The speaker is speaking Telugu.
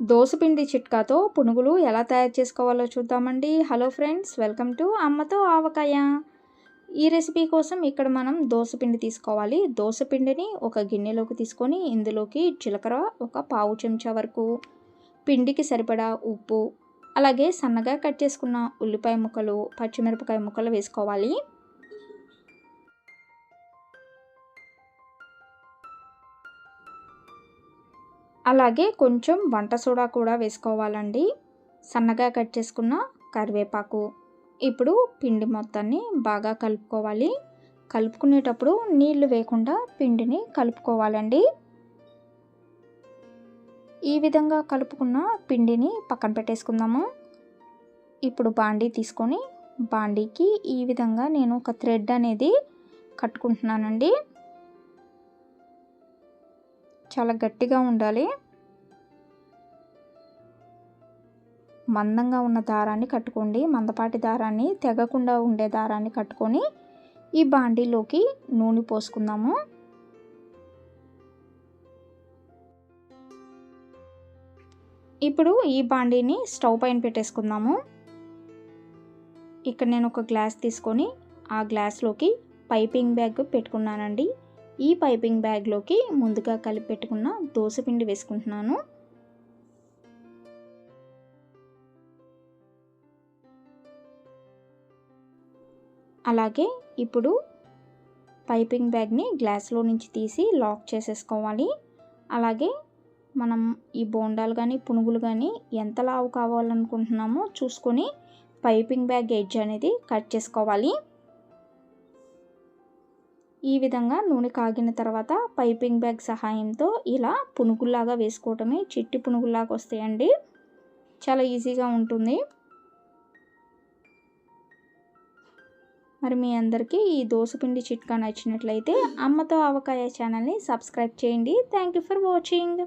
దోసపిండి చిట్కాతో పునుగులు ఎలా తయారు చేసుకోవాలో చూద్దామండి. హలో ఫ్రెండ్స్ వెల్కమ్ టు అమ్మతో ఆవకాయ. ఈ రెసిపీ కోసం ఇక్కడ మనం దోసపిండి తీసుకోవాలి. దోసపిండిని ఒక గిన్నెలోకి తీసుకొని ఇందులోకి జీలకర్ర ఒక పావు చెంచా వరకు పిండికి సరిపడా ఉప్పు అలాగే సన్నగా కట్ చేసుకున్న ఉల్లిపాయ ముక్కలు పచ్చిమిరపకాయ ముక్కలు వేసుకోవాలి. అలాగే కొంచెం వంట సోడా కూడా వేసుకోవాలండి. సన్నగా కట్ చేసుకున్న కరివేపాకు. ఇప్పుడు పిండి మొత్తాన్ని బాగా కలుపుకోవాలి. కలుపుకునేటప్పుడు నీళ్ళు వేయకుండా పిండిని కలుపుకోవాలండి. ఈ విధంగా కలుపుకున్న పిండిని పక్కన పెట్టేసుకుందాము. ఇప్పుడు బాండీ తీసుకొని బాండీకి ఈ విధంగా నేను ఒక థ్రెడ్ అనేది కట్టుకుంటున్నానండి. చాలా గట్టిగా ఉండాలి. మందంగా ఉన్న దారాన్ని కట్టుకోండి. మందపాటి దారాన్ని తెగకుండా ఉండే దారాన్ని కట్టుకొని ఈ బాండీలోకి నూనె పోసుకుందాము. ఇప్పుడు ఈ బాండీని స్టవ్ పైన పెట్టేసుకుందాము. ఇక్కడ నేను ఒక గ్లాస్ తీసుకొని ఆ గ్లాస్లోకి పైపింగ్ బ్యాగ్ పెట్టుకున్నానండి. ఈ పైపింగ్ బ్యాగ్లోకి ముందుగా కలిపి పెట్టుకున్న దోశపిండి వేసుకుంటున్నాను. అలాగే ఇప్పుడు పైపింగ్ బ్యాగ్ని గ్లాస్లో నుంచి తీసి లాక్ చేసేసుకోవాలి. అలాగే మనం ఈ బోండాలు కానీ పునుగులు కానీ ఎంత లావు కావాలనుకుంటున్నామో చూసుకొని పైపింగ్ బ్యాగ్ ఎడ్జ్ అనేది కట్ చేసుకోవాలి. ఈ విధంగా నూనె కాగిన తర్వాత పైపింగ్ బ్యాగ్ సహాయంతో ఇలా పునుగుల్లాగా వేసుకోవటమే చిట్టి పునుగుల్లాగా వస్తాయండి. చాలా ఈజీగా ఉంటుంది. మరి మీ అందరికీ ఈ దోసపిండి చిట్కా నచ్చినట్లయితే అమ్మతో అవకాయ ఛానల్ని సబ్స్క్రైబ్ చేయండి. Thank you for watching.